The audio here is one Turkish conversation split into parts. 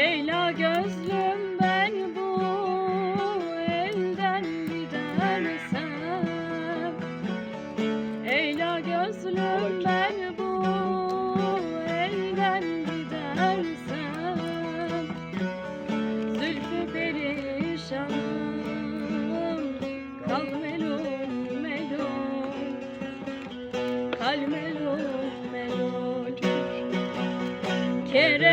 Leyla gözlüm ben bu elden gidersem Leyla gözlüm ben bu elden gidersem Zülfü perişanım kal melul melul Kal melul melul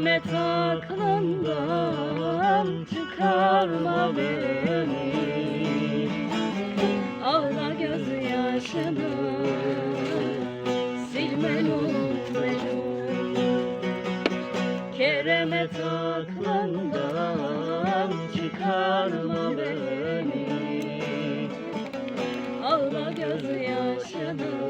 Kereme aklından çıkarma beni. Ağla gözyaşını sil melul melul Keremet aklından çıkarma beni. Ağla gözyaşını